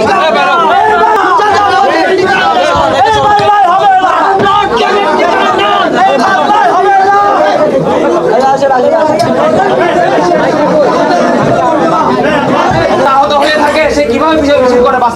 감사합니다.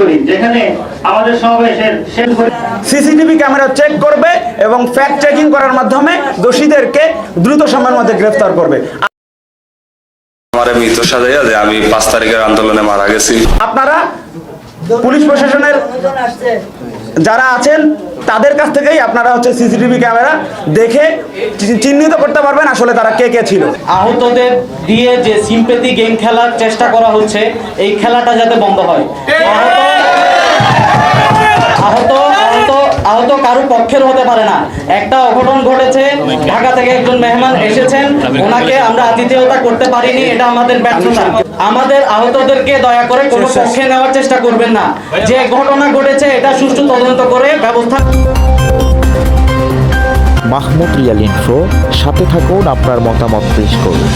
করি যেখানে আমাদের সমাবেশের শেষ করে সিসিটিভি ক্যামেরা চেক করবে এবং ফ্যাক্ট চেকিং করার মাধ্যমে দোষীদেরকে দ্রুত সময়ের মধ্যে গ্রেফতার করবে। আমার মৃত সাজাইয়া যে আমি পাঁচ তারিখের আন্দোলনে মারা গেছি। আপনারা পুলিশ প্রশাসনের যারা আছেন তাদের কাছ থেকেই আপনারা হচ্ছে সিসিটিভি ক্যামেরা দেখে চি- চিহ্নিত করতে পারবেন আসলে তারা কে কে ছিল। আহতদের দিয়ে যে সিম্পেতি গেম খেলার চেষ্টা করা হচ্ছে এই খেলাটা যাতে বন্ধ হয়। আহত কারও পক্ষের হতে পারে না। একটা অঘটন ঘটেছে ঢাকা থেকে একজন মেহমান এসেছেন ওনাকে আমরা আতিথেয়তা করতে পারিনি এটা আমাদের ব্যর্থতা। আমাদের আহতদেরকে দয়া করে কোনো পক্ষে নেওয়ার চেষ্টা করবেন না। যে ঘটনা ঘটেছে এটা সুষ্ঠু তদন্ত করে ব্যবস্থা মাহমুদ রিয়াল ইনফো সাথে থাকুন আপনার মতামত পেশ করুন।